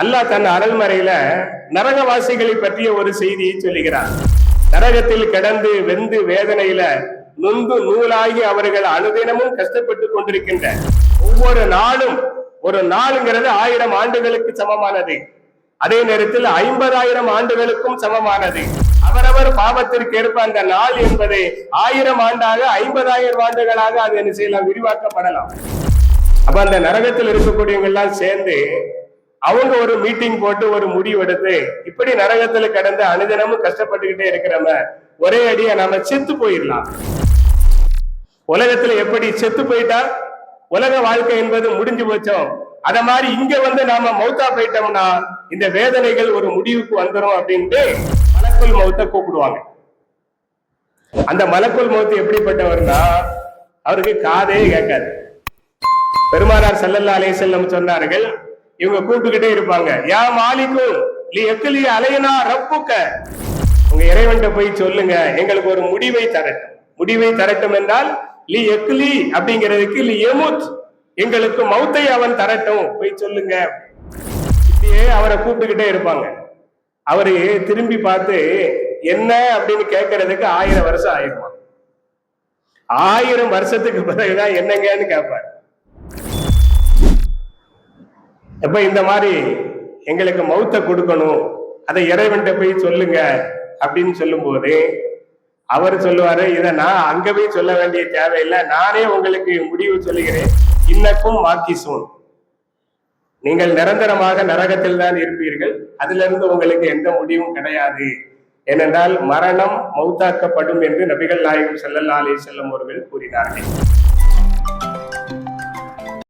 அல்லாஹ் தன் அரண்மறையில நரகவாசிகளை பற்றிய ஒரு செய்தியை சொல்லுகிறார் நரகத்தில் கிடந்து வெந்து வேதனையில நொந்து நூலாகி அவர்கள் அனுதினமும் கஷ்டப்பட்டு கொண்டிருக்கின்ற ஒவ்வொரு நாளும் ஒரு நாளுங்கிறது ஆயிரம் ஆண்டுகளுக்கு சமமானது. அதே நேரத்தில் ஐம்பதாயிரம் ஆண்டுகளுக்கும் சமமானது. அவரவர் பாவத்திற்கு ஏற்ப அந்த நாள் என்பது ஆயிரம் ஆண்டாக ஐம்பதாயிரம் ஆண்டுகளாக அது என்ன செய்யலாம் விரிவாக்கப்படலாம். அப்ப அந்த நரகத்தில் இருக்கக்கூடியவங்க எல்லாம் சேர்ந்து அவங்க ஒரு மீட்டிங் போட்டு ஒரு முடிவு எடுத்து இப்படி நரகத்துல கடந்து அனுதினமும் கஷ்டப்பட்டுக்கிட்டே இருக்கிறவங்க ஒரே அடியா நாம செத்து போயிடலாம். உலகத்துல எப்படி செத்து போயிட்டா? உலக வாழ்க்கை என்பது முடிஞ்சு போச்சோம் அத மாதிரி இங்க வந்து நாம மௌத்தா போயிட்டோம்னா இந்த வேதனைகள் ஒரு முடிவுக்கு வந்துரும் அப்படின்ட்டு மலக்குள் மௌத்த கூப்பிடுவாங்க. அந்த மலக்குள் மௌத்து எப்படிப்பட்டவர்னா அவருக்கு காதே கேட்காது. பெருமானார் செல்லல்லா அலே செல்லம் சொன்னார்கள் இவங்க கூப்பிட்டுக்கிட்டே இருப்பாங்க. யா மாலிக்கும் லி எக்கலி அலையனா ரப்புக்க? உங்க இறைவன்கிட்ட போய் சொல்லுங்க. எங்களுக்கு ஒரு முடிவை தரட்டும். முடிவை தரட்டும் என்றால் லி எக்லி அப்படிங்கிறதுக்கு லி எமுத். எங்களுக்கு மௌத்தை அவன் தரட்டும். போய் சொல்லுங்க. இப்படியே அவரை கூப்பிட்டுக்கிட்டே இருப்பாங்க. அவரு திரும்பி பார்த்து என்ன? அப்படின்னு கேட்கறதுக்கு ஆயிரம் வருஷம் ஆயிருமா? ஆயிரம் வருஷத்துக்கு பிறகுதான் என்னங்கன்னு கேட்பார் எப்ப இந்த மாதிரி எங்களுக்கு மௌத்தை கொடுக்கணும் அதை இறைவன்கிட்ட போய் சொல்லுங்க அப்படின்னு சொல்லும்போது அவர் சொல்லுவாரு இதை நான் அங்க போய் சொல்ல வேண்டிய தேவையில்லை நானே உங்களுக்கு முடிவு சொல்லுகிறேன். இன்னக்கும் மாக்கிசூன் நீங்கள் நிரந்தரமாக நரகத்தில் தான் இருப்பீர்கள் அதிலிருந்து இருந்து உங்களுக்கு எந்த முடிவும் கிடையாது. ஏனென்றால் மரணம் மௌத்தாக்கப்படும் என்று நபிகள் நாயகம் ஸல்லல்லாஹு செல்லும் வஸல்லம் அவர்கள் கூறினார்கள்.